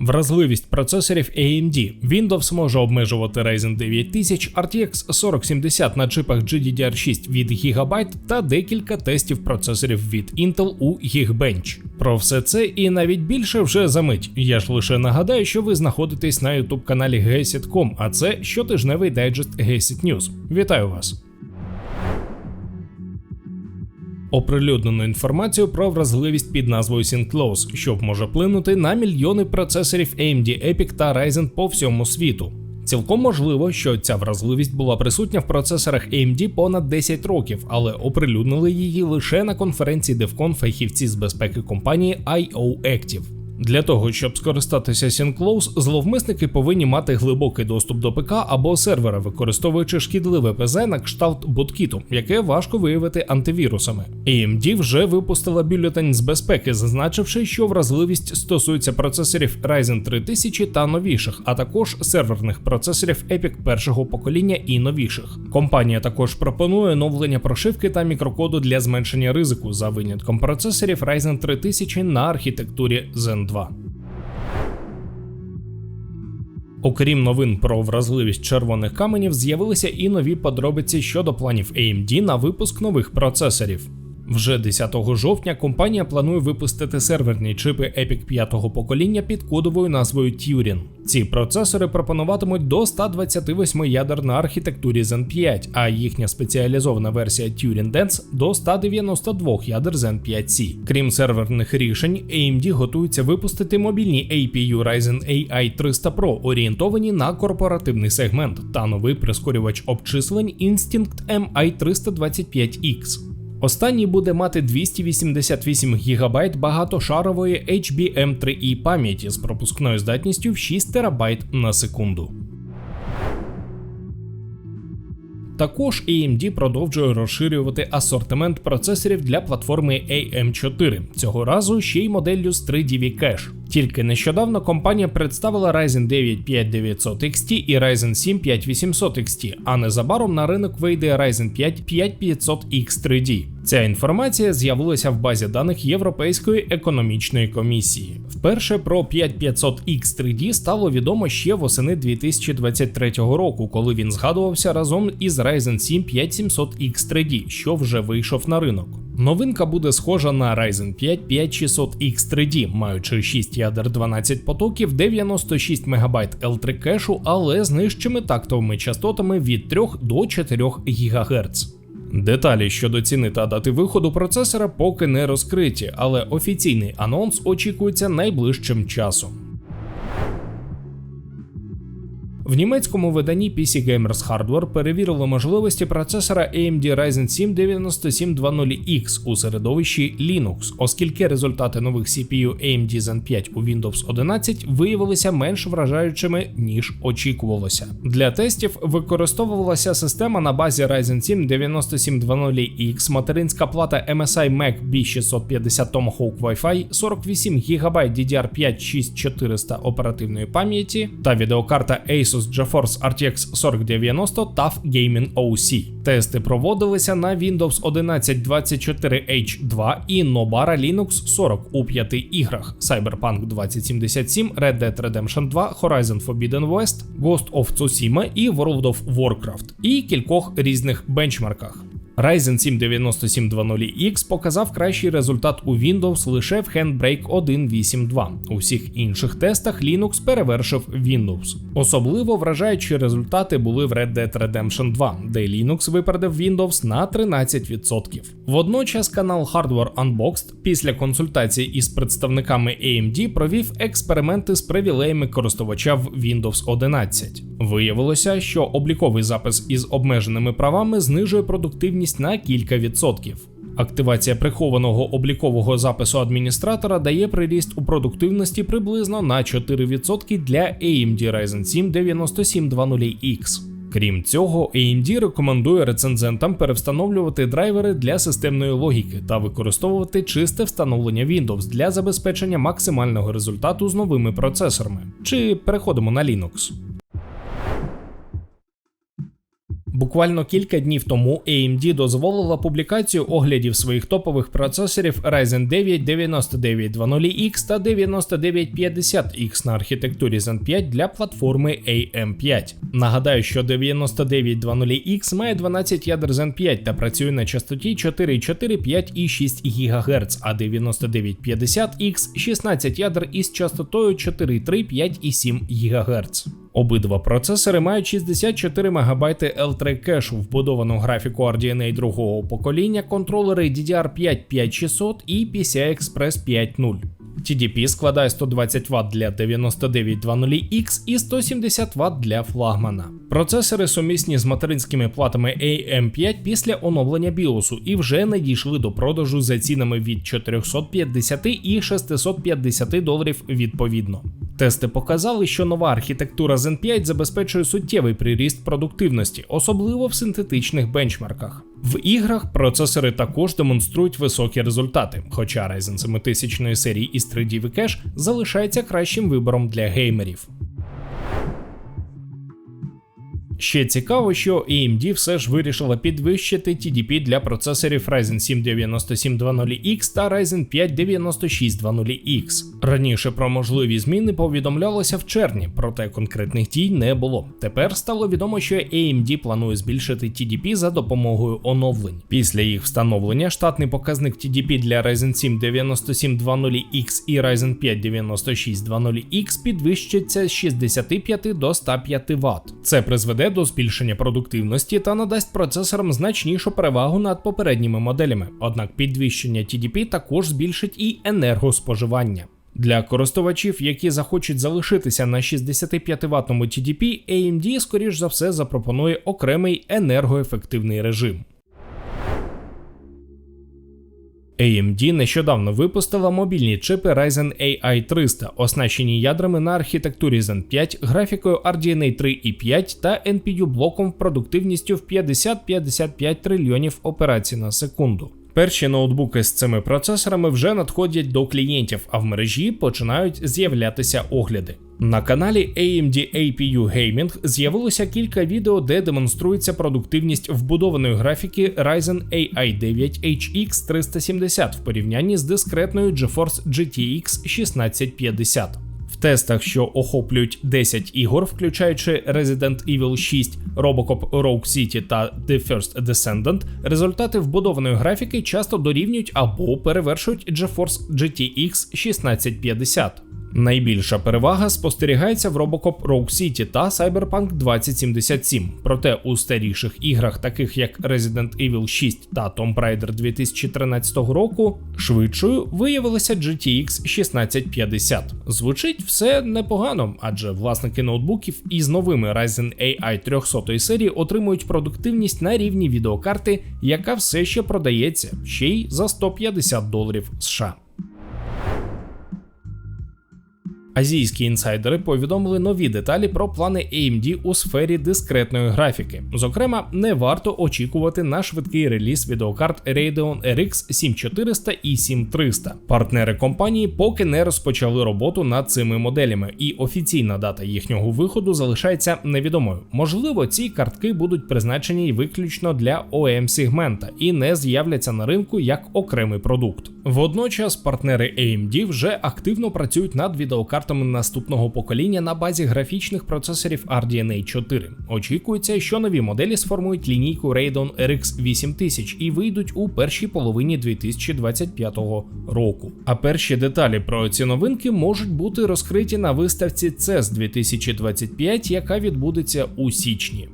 Вразливість процесорів AMD. Windows може обмежувати Ryzen 9000, RTX 4070 на чипах GDDR6 від Gigabyte та декілька тестів процесорів від Intel у Geekbench. Про все це і навіть більше вже за мить. Я ж лише нагадаю, що ви знаходитесь на youtube каналі GESIT.com, а це щотижневий дайджест GESIT News. Вітаю вас! Оприлюднену інформацію про вразливість під назвою SyncLose, що може вплинути на мільйони процесорів AMD Epic та Ryzen по всьому світу. Цілком можливо, що ця вразливість була присутня в процесорах AMD понад 10 років, але оприлюднили її лише на конференції DevCon фахівці з безпеки компанії IO Active. Для того, щоб скористатися SyncClose, зловмисники повинні мати глибокий доступ до ПК або сервера, використовуючи шкідливе ПЗ на кшталт буткіту, яке важко виявити антивірусами. AMD вже випустила бюлетень з безпеки, зазначивши, що вразливість стосується процесорів Ryzen 3000 та новіших, а також серверних процесорів Epic першого покоління і новіших. Компанія також пропонує оновлення прошивки та мікрокоду для зменшення ризику за винятком процесорів Ryzen 3000 на архітектурі Zen 2. Окрім новин про вразливість червоних каменів, з'явилися і нові подробиці щодо планів AMD на випуск нових процесорів. Вже 10 жовтня компанія планує випустити серверні чипи Epic 5 покоління під кодовою назвою Turin. Ці процесори пропонуватимуть до 128 ядер на архітектурі Zen 5, а їхня спеціалізована версія Turin Dense до 192 ядер Zen 5C. Крім серверних рішень, AMD готується випустити мобільні APU Ryzen AI 300 Pro, орієнтовані на корпоративний сегмент, та новий прискорювач обчислень Instinct MI325X. Останній буде мати 288 ГБ багатошарової HBM3E пам'яті з пропускною здатністю в 6 ТБ на секунду. Також AMD продовжує розширювати асортимент процесорів для платформи AM4, цього разу ще й моделлю з 3DV Cache. Тільки нещодавно компанія представила Ryzen 9 5900 XT і Ryzen 7 5800 XT, а незабаром на ринок вийде Ryzen 5 5500 X3D. Ця інформація з'явилася в базі даних Європейської економічної комісії. Вперше про 5500 X3D стало відомо ще восени 2023 року, коли він згадувався разом із Ryzen 7 5700 X3D, що вже вийшов на ринок. Новинка буде схожа на Ryzen 5 5600 X3D, маючи 6 ядер 12 потоків, 96 МБ L3 кешу, але з нижчими тактовими частотами від 3 до 4 ГГц. Деталі щодо ціни та дати виходу процесора поки не розкриті, але офіційний анонс очікується найближчим часом. В німецькому виданні PC Gamers Hardware перевірили можливості процесора AMD Ryzen 7 9720X у середовищі Linux, оскільки результати нових CPU AMD Zen 5 у Windows 11 виявилися менш вражаючими, ніж очікувалося. Для тестів використовувалася система на базі Ryzen 7 9720X, материнська плата MSI Mac B650 Tomahawk Wi-Fi, 48 ГБ DDR5 6400 оперативної пам'яті та відеокарта Asus Asus GeForce RTX 4090 TUF Gaming OC. Тести проводилися на Windows 11 24H2 і Nobara Linux 40 у п'яти іграх: Cyberpunk 2077, Red Dead Redemption 2, Horizon Forbidden West, Ghost of Tsushima і World of Warcraft, і кількох різних бенчмарках. Ryzen 7 9720X показав кращий результат у Windows лише в Handbrake 1.8.2. У всіх інших тестах Linux перевершив Windows. Особливо вражаючі результати були в Red Dead Redemption 2, де Linux випередив Windows на 13%. Водночас канал Hardware Unboxed після консультації із представниками AMD провів експерименти з привілеями користувача в Windows 11. Виявилося, що обліковий запис із обмеженими правами знижує продуктивність на кілька відсотків. Активація прихованого облікового запису адміністратора дає приріст у продуктивності приблизно на 4% для AMD Ryzen 7 9720X. Крім цього, AMD рекомендує рецензентам перевстановлювати драйвери для системної логіки та використовувати чисте встановлення Windows для забезпечення максимального результату з новими процесорами. Чи переходимо на Linux. Буквально кілька днів тому AMD дозволила публікацію оглядів своїх топових процесорів Ryzen 9 9920X та 9950X на архітектурі Zen 5 для платформи AM5. Нагадаю, що 9920X має 12 ядер Zen 5 та працює на частоті 4,4, 5 і 6 ГГц, а 9950X 16 ядер із частотою 4,3, 5 і 7 ГГц. Обидва процесори мають 64 МБ L3 кешу, вбудовану графіку RDNA другого покоління, контролери DDR5 5600 і PCI Express 5.0. TDP складає 120 Вт для 9920X і 170 Вт для флагмана. Процесори сумісні з материнськими платами AM5 після оновлення BIOS і вже не дійшли до продажу за цінами від 450 і 650 доларів відповідно. Тести показали, що нова архітектура Zen 5 забезпечує суттєвий приріст продуктивності, особливо в синтетичних бенчмарках. В іграх процесори також демонструють високі результати, хоча Ryzen 7000 серії із 3D Cache залишається кращим вибором для геймерів. Ще цікаво, що AMD все ж вирішила підвищити TDP для процесорів Ryzen 7 9720X та Ryzen 5 9620X. Раніше про можливі зміни повідомлялося в червні, проте конкретних дій не було. Тепер стало відомо, що AMD планує збільшити TDP за допомогою оновлень. Після їх встановлення штатний показник TDP для Ryzen 7 9720X і Ryzen 5 9620X підвищиться з 65 до 105 Вт. Це призведе до збільшення продуктивності та надасть процесорам значнішу перевагу над попередніми моделями. Однак підвищення TDP також збільшить і енергоспоживання. Для користувачів, які захочуть залишитися на 65 ватному TDP, AMD, скоріш за все, запропонує окремий енергоефективний режим. AMD нещодавно випустила мобільні чипи Ryzen AI 300, оснащені ядрами на архітектурі Zen 5, графікою RDNA 3 і 5 та NPU блоком продуктивністю в 50-55 трильйонів операцій на секунду. Перші ноутбуки з цими процесорами вже надходять до клієнтів, а в мережі починають з'являтися огляди. На каналі AMD APU Gaming з'явилося кілька відео, де демонструється продуктивність вбудованої графіки Ryzen AI 9 HX 370 в порівнянні з дискретною GeForce GTX 1650. Тестах, що охоплюють 10 ігор, включаючи Resident Evil 6, Robocop Rogue City та The First Descendant, результати вбудованої графіки часто дорівнюють або перевершують GeForce GTX 1650. Найбільша перевага спостерігається в Robocop Rogue City та Cyberpunk 2077. Проте у старіших іграх, таких як Resident Evil 6 та Tomb Raider 2013 року, швидшою виявилася GTX 1650. Звучить все непогано, адже власники ноутбуків із новими Ryzen AI 300 серії отримують продуктивність на рівні відеокарти, яка все ще продається ще й за 150 доларів США. Азійські інсайдери повідомили нові деталі про плани AMD у сфері дискретної графіки. Зокрема, не варто очікувати на швидкий реліз відеокарт Radeon RX 7400 і 7300. Партнери компанії поки не розпочали роботу над цими моделями, і офіційна дата їхнього виходу залишається невідомою. Можливо, ці картки будуть призначені виключно для OEM сегмента і не з'являться на ринку як окремий продукт. Водночас партнери AMD вже активно працюють над відеокартами наступного покоління на базі графічних процесорів RDNA 4. Очікується, що нові моделі сформують лінійку Radeon RX 8000 і вийдуть у першій половині 2025 року. А перші деталі про ці новинки можуть бути розкриті на виставці CES 2025, яка відбудеться у січні.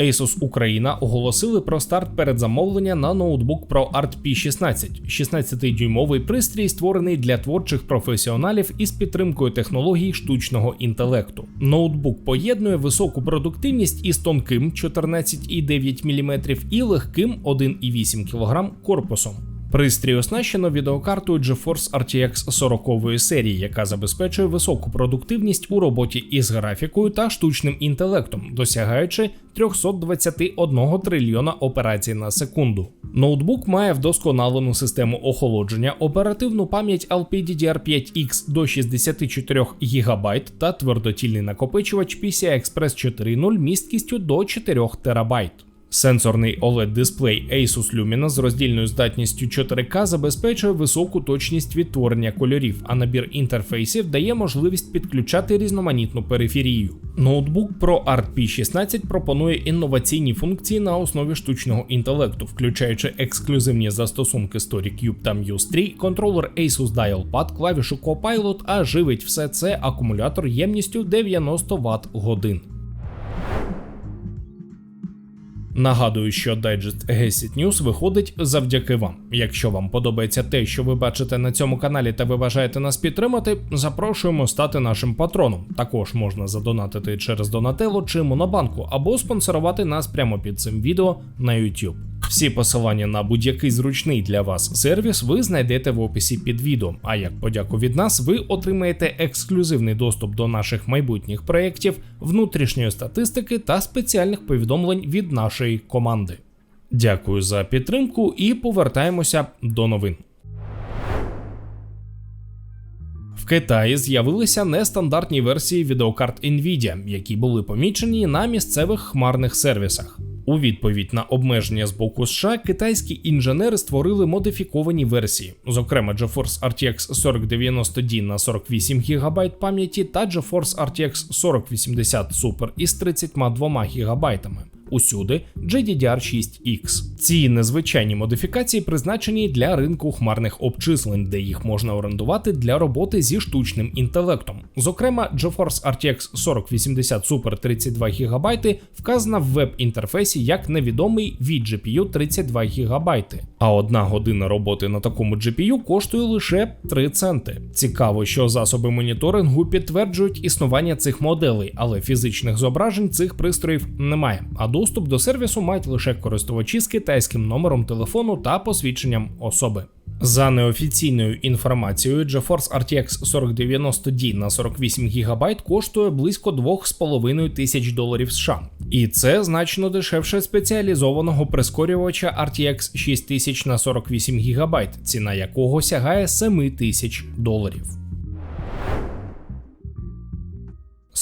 Asus Україна оголосили про старт передзамовлення на ноутбук Pro Art P16, 16-дюймовий пристрій, створений для творчих професіоналів із підтримкою технологій штучного інтелекту. Ноутбук поєднує високу продуктивність із тонким 14,9 мм і легким 1,8 кг корпусом. Пристрій оснащено відеокартою GeForce RTX 40 серії, яка забезпечує високу продуктивність у роботі із графікою та штучним інтелектом, досягаючи 321 трильйона операцій на секунду. Ноутбук має вдосконалену систему охолодження, оперативну пам'ять LPDDR5X до 64 ГБ та твердотільний накопичувач PCI Express 4.0 місткістю до 4 ТБ. Сенсорний oled дисплей Asus Lumina з роздільною здатністю 4К забезпечує високу точність відтворення кольорів, а набір інтерфейсів дає можливість підключати різноманітну периферію. Ноутбук Pro Art P16 пропонує інноваційні функції на основі штучного інтелекту, включаючи ексклюзивні застосунки StoryCube та Muse 3, контролер Asus Dialpad, клавішу Copilot, а живить все це акумулятор ємністю 90 Вт годин. Нагадую, що дайджест Гесіт News виходить завдяки вам. Якщо вам подобається те, що ви бачите на цьому каналі, та ви бажаєте нас підтримати, запрошуємо стати нашим патроном. Також можна задонатити через Донателло чи Монобанку, або спонсорувати нас прямо під цим відео на YouTube. Всі посилання на будь-який зручний для вас сервіс ви знайдете в описі під відео. А як подяку від нас, ви отримаєте ексклюзивний доступ до наших майбутніх проєктів, внутрішньої статистики та спеціальних повідомлень від нашої команди. Дякую за підтримку і повертаємося до новин. В Китаї з'явилися нестандартні версії відеокарт Nvidia, які були помічені на місцевих хмарних сервісах. У відповідь на обмеження з боку США китайські інженери створили модифіковані версії, зокрема GeForce RTX 4090D на 48 ГБ пам'яті та GeForce RTX 4080 Super із 32 ГБ усюди GDDR6X. Ці незвичайні модифікації призначені для ринку хмарних обчислень, де їх можна орендувати для роботи зі штучним інтелектом. Зокрема, GeForce RTX 4080 Super 32 ГБ вказана в веб-інтерфейсі як невідомий від GPU 32 ГБ. А одна година роботи на такому GPU коштує лише 3 центи. Цікаво, що засоби моніторингу підтверджують існування цих моделей, але фізичних зображень цих пристроїв немає. А доступ до сервісу мають лише користувачі з китайським номером телефону та посвідченням особи. За неофіційною інформацією, GeForce RTX 4090D на 48 ГБ коштує близько 2,5 тисяч доларів США. І це значно дешевше спеціалізованого прискорювача RTX 6000 на 48 ГБ, ціна якого сягає 7 тисяч доларів.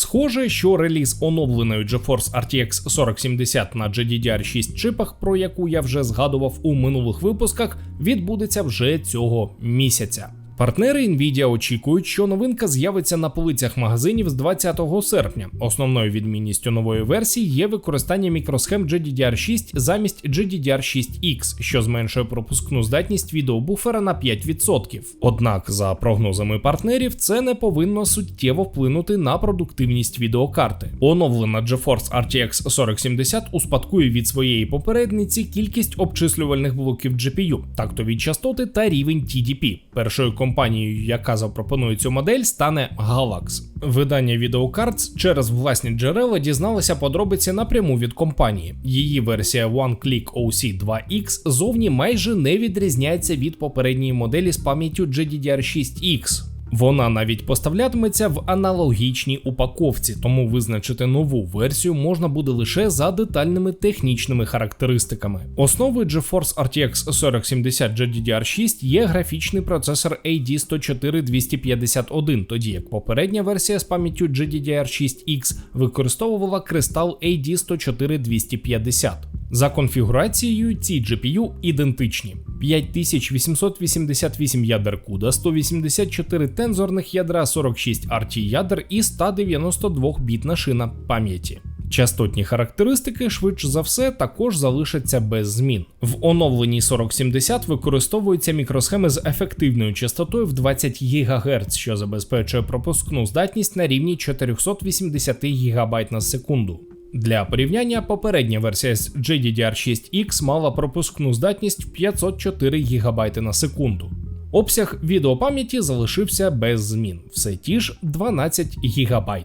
Схоже, що реліз оновленої GeForce RTX 4070 на GDDR6 чипах, про яку я вже згадував у минулих випусках, відбудеться вже цього місяця. Партнери Nvidia очікують, що новинка з'явиться на полицях магазинів з 20 серпня. Основною відмінністю нової версії є використання мікросхем GDDR6 замість GDDR6X, що зменшує пропускну здатність відеобуфера на 5%. Однак, за прогнозами партнерів, це не повинно суттєво вплинути на продуктивність відеокарти. Оновлена GeForce RTX 4070 успадкує від своєї попередниці кількість обчислювальних блоків GPU, тактові частоти та рівень TDP. Першою компанією, яка запропонує цю модель, стане Galax. Видання Videocards через власні джерела дізналися подробиці напряму від компанії. Її версія OneClick OC 2X зовні майже не відрізняється від попередньої моделі з пам'яттю GDDR6X. Вона навіть поставлятиметься в аналогічній упаковці, тому визначити нову версію можна буде лише за детальними технічними характеристиками. Основою GeForce RTX 4070 GDDR6 є графічний процесор AD104-251, тоді як попередня версія з пам'яттю GDDR6X використовувала кристал AD104-250. За конфігурацією ці GPU ідентичні: 5888 ядер CUDA, 184 тензорних ядра, 46 RT ядер і 192 бітна шина пам'яті. Частотні характеристики, швидше за все, також залишаться без змін. В оновленій 4070 використовуються мікросхеми з ефективною частотою в 20 ГГц, що забезпечує пропускну здатність на рівні 480 ГБ на секунду. Для порівняння попередня версія з GDDR6X мала пропускну здатність 504 ГБ на секунду. Обсяг відеопам'яті залишився без змін, все ті ж 12 ГБ.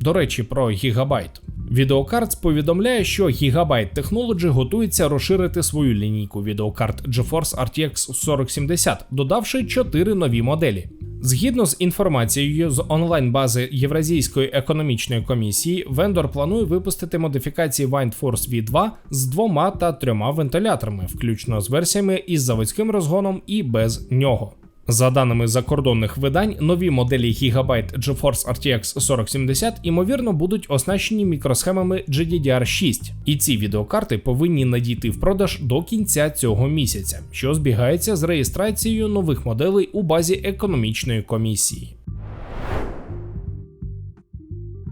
До речі, про гігабайт. Videocards повідомляє, що Gigabyte Technology готується розширити свою лінійку відеокарт GeForce RTX 4070, додавши 4 нові моделі. Згідно з інформацією з онлайн-бази Євразійської економічної комісії, вендор планує випустити модифікації WindForce V2 з двома та трьома вентиляторами, включно з версіями із заводським розгоном і без нього. За даними закордонних видань, нові моделі Gigabyte GeForce RTX 4070 ймовірно будуть оснащені мікросхемами GDDR6, і ці відеокарти повинні надійти в продаж до кінця цього місяця, що збігається з реєстрацією нових моделей у базі економічної комісії.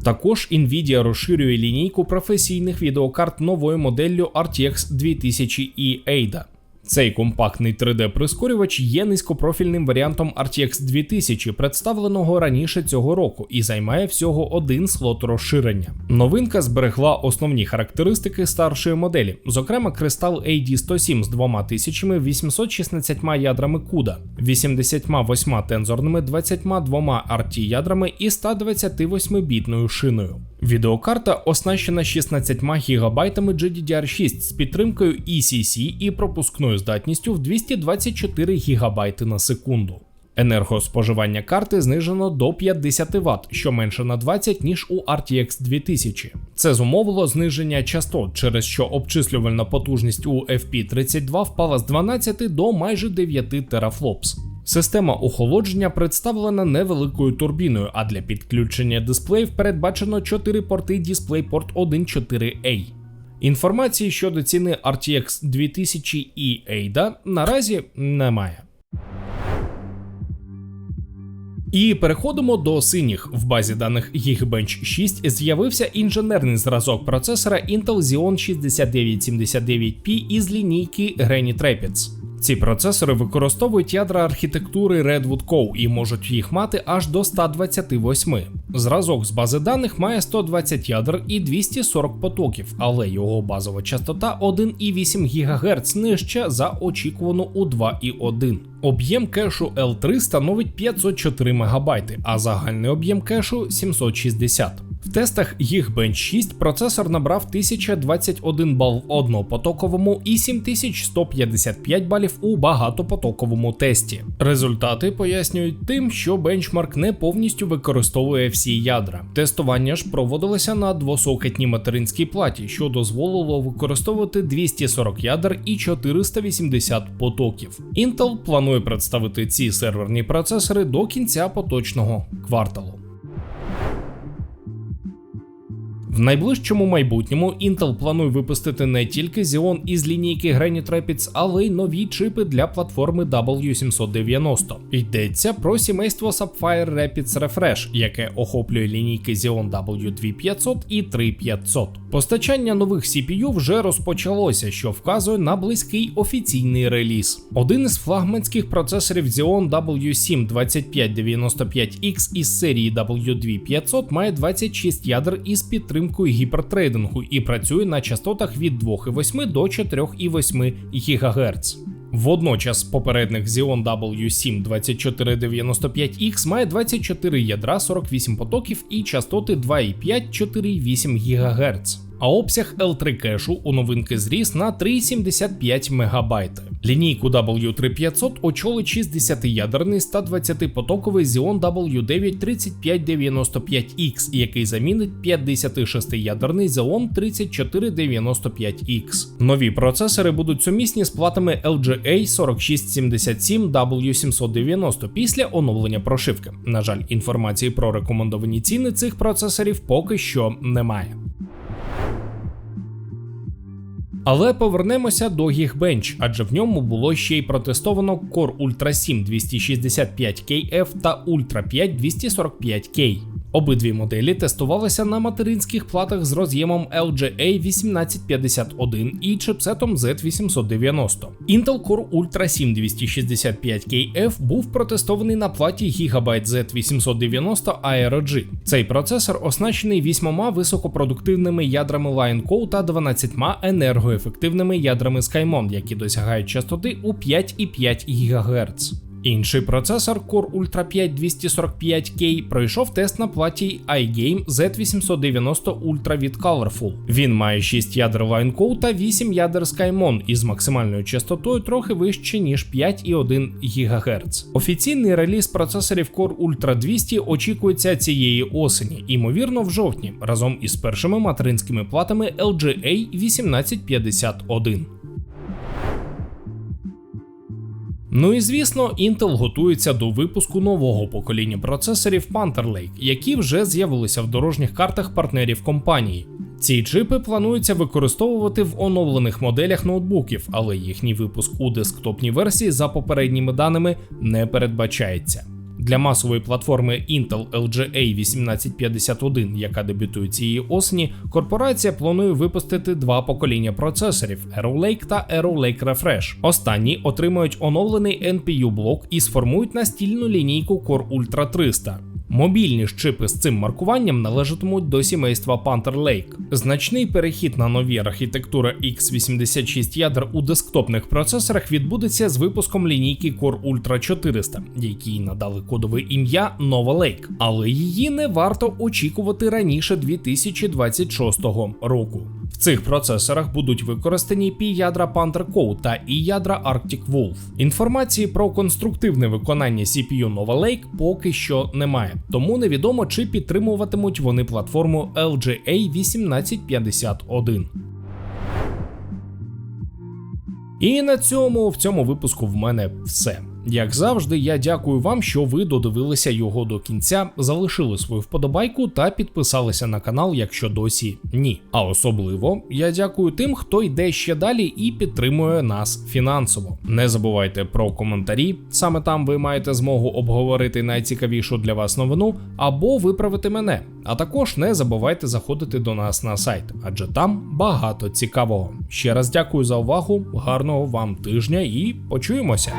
Також Nvidia розширює лінійку професійних відеокарт новою моделлю RTX 2000 e ADA. Цей компактний 3D-прискорювач є низькопрофільним варіантом RTX 2000, представленого раніше цього року, і займає всього один слот розширення. Новинка зберегла основні характеристики старшої моделі, зокрема кристал AD107 з 2816 ядрами CUDA, 88 тензорними 22 RT ядрами і 128 бітною шиною. Відеокарта оснащена 16 ГБ GDDR6 з підтримкою ECC і пропускною здатністю в 224 ГБ на секунду. Енергоспоживання карти знижено до 50 Вт, що менше на 20, ніж у RTX 2000. Це зумовило зниження частот, через що обчислювальна потужність у FP32 впала з 12 до майже 9 терафлопс. Система охолодження представлена невеликою турбіною, а для підключення дисплеїв передбачено 4 порти DisplayPort 1.4A. Інформації щодо ціни RTX 2000 і AIDA наразі немає. І переходимо до синіх. В базі даних Geekbench 6 з'явився інженерний зразок процесора Intel Xeon 6979P із лінійки Granny Rapids. Ці процесори використовують ядра архітектури Redwood Co і можуть їх мати аж до 128. Зразок з бази даних має 120 ядер і 240 потоків, але його базова частота 1,8 ГГц нижче за очікувану у 2,1. Об'єм кешу L3 становить 504 МБ, а загальний об'єм кешу 760 в тестах Geekbench 6 процесор набрав 1021 бал в однопотоковому і 7155 балів у багатопотоковому тесті. Результати пояснюють тим, що бенчмарк не повністю використовує всі ядра. Тестування ж проводилося на двосокетній материнській платі, що дозволило використовувати 240 ядер і 480 потоків. Intel планує представити ці серверні процесори до кінця поточного кварталу. В найближчому майбутньому Intel планує випустити не тільки Xeon із лінійки Granite Rapids, але й нові чипи для платформи W790. Йдеться про сімейство Sapphire Rapids Refresh, яке охоплює лінійки Xeon W2500 і 3500. Постачання нових CPU вже розпочалося, що вказує на близький офіційний реліз. Один із флагманських процесорів Xeon W7 2595X із серії W2500 має 26 ядер із підтримкою підтримкою гіпертрейдингу і працює на частотах від 2,8 до 4,8 ГГц. Водночас попередник Xeon W7 2495X має 24 ядра 48 потоків і частоти 2,5-4,8 ГГц а обсяг L3 кешу у новинки зріс на 3,75 МБ. Лінійку W3500 очолить 60-ядерний 120-потоковий Xeon W9 3595X, який замінить 56-ядерний Xeon 3495X. Нові процесори будуть сумісні з платами LGA 4677 W790 після оновлення прошивки. На жаль, інформації про рекомендовані ціни цих процесорів поки що немає. Але повернемося до Geekbench, адже в ньому було ще й протестовано Core Ultra 7 265KF та Ultra 5 245K. Обидві моделі тестувалися на материнських платах з роз'ємом LGA 1851 і чипсетом Z890. Intel Core Ultra 7 265KF був протестований на платі Gigabyte Z890 Aero G. Цей процесор оснащений вісьмома високопродуктивними ядрами Line та 12 енергоефективними ядрами SkyMon, які досягають частоти у 5,5 ГГц. Інший процесор Core Ultra 5 245K пройшов тест на платі iGame Z890 Ultra від Colorful. Він має 6 ядер LineCode та 8 ядер SkyMon із максимальною частотою трохи вище ніж 5,1 ГГц. Офіційний реліз процесорів Core Ultra 200 очікується цієї осені, ймовірно, в жовтні, разом із першими материнськими платами LGA 1851. Ну і звісно, Intel готується до випуску нового покоління процесорів Panther Lake, які вже з'явилися в дорожніх картах партнерів компанії. Ці чипи планується використовувати в оновлених моделях ноутбуків, але їхній випуск у десктопній версії за попередніми даними не передбачається. Для масової платформи Intel LGA 1851, яка дебютує цієї осені, корпорація планує випустити два покоління процесорів Arrow Lake та Arrow Lake Refresh. Останні отримають оновлений NPU блок і сформують настільну лінійку Core Ultra 300. Мобільні ж чипи з цим маркуванням належатимуть до сімейства Panther Lake. Значний перехід на нові архітектури x86 ядер у десктопних процесорах відбудеться з випуском лінійки Core Ultra 400, якій надали кодове ім'я Nova Lake, але її не варто очікувати раніше 2026 року. В цих процесорах будуть використані пі ядра Panther Code та і ядра Arctic Wolf. Інформації про конструктивне виконання CPU Nova Lake поки що немає, тому невідомо чи підтримуватимуть вони платформу LGA 1851. І на цьому в цьому випуску в мене все. Як завжди, я дякую вам, що ви додивилися його до кінця, залишили свою вподобайку та підписалися на канал, якщо досі ні. А особливо я дякую тим, хто йде ще далі і підтримує нас фінансово. Не забувайте про коментарі, саме там ви маєте змогу обговорити найцікавішу для вас новину або виправити мене. А також не забувайте заходити до нас на сайт, адже там багато цікавого. Ще раз дякую за увагу, гарного вам тижня і почуємося.